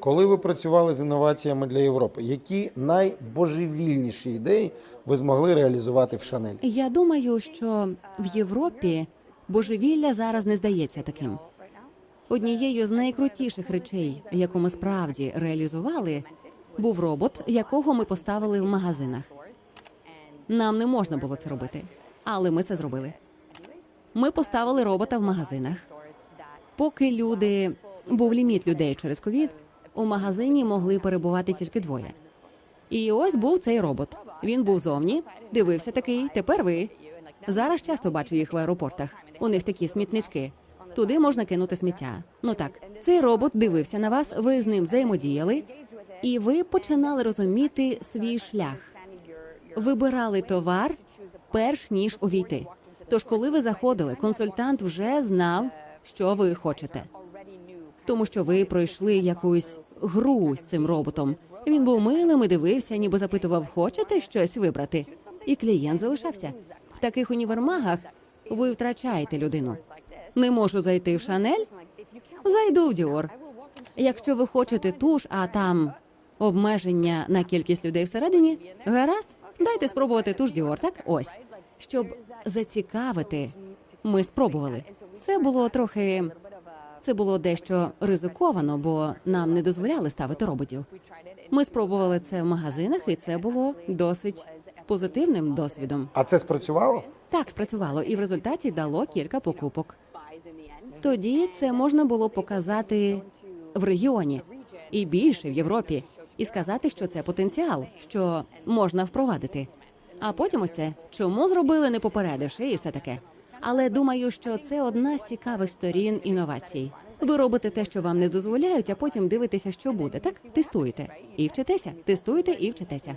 Коли ви працювали з інноваціями для Європи, які найбожевільніші ідеї ви змогли реалізувати в Шанель? Я думаю, що в Європі божевілля зараз не здається таким. Однією з найкрутіших речей, яку ми справді реалізували, був робот, якого ми поставили в магазинах. Нам не можна було це робити, але ми це зробили. Ми поставили робота в магазинах. Поки люди був ліміт людей через ковід, у магазині могли перебувати тільки двоє. І ось був цей робот. Він був зовні, дивився такий. Тепер ви. Зараз часто бачу їх в аеропортах. У них такі смітнички. Туди можна кинути сміття. Ну так, цей робот дивився на вас, ви з ним взаємодіяли, і ви починали розуміти свій шлях. Вибирали товар перш ніж увійти. Тож, коли ви заходили, консультант вже знав, що ви хочете тому що ви пройшли якусь гру з цим роботом. Він був милим і дивився, ніби запитував, хочете щось вибрати. І клієнт залишався. В таких універмагах ви втрачаєте людину. Не можу зайти в Шанель, зайду в Діор. Якщо ви хочете туш, а там обмеження на кількість людей всередині, гаразд, дайте спробувати туш Діор, так? Ось. Щоб зацікавити, ми спробували. Це було трохи це було дещо ризиковано, бо нам не дозволяли ставити роботів. Ми спробували це в магазинах, і це було досить позитивним досвідом. А це спрацювало? Так спрацювало, і в результаті дало кілька покупок. Тоді це можна було показати в регіоні і більше в Європі, і сказати, що це потенціал, що можна впровадити. А потім ось це чому зробили, не попередивши, і все таке. Але думаю, що це одна з цікавих сторін інновацій. Ви робите те, що вам не дозволяють, а потім дивитеся, що буде. Так тестуєте і вчитеся, тестуєте і вчитеся.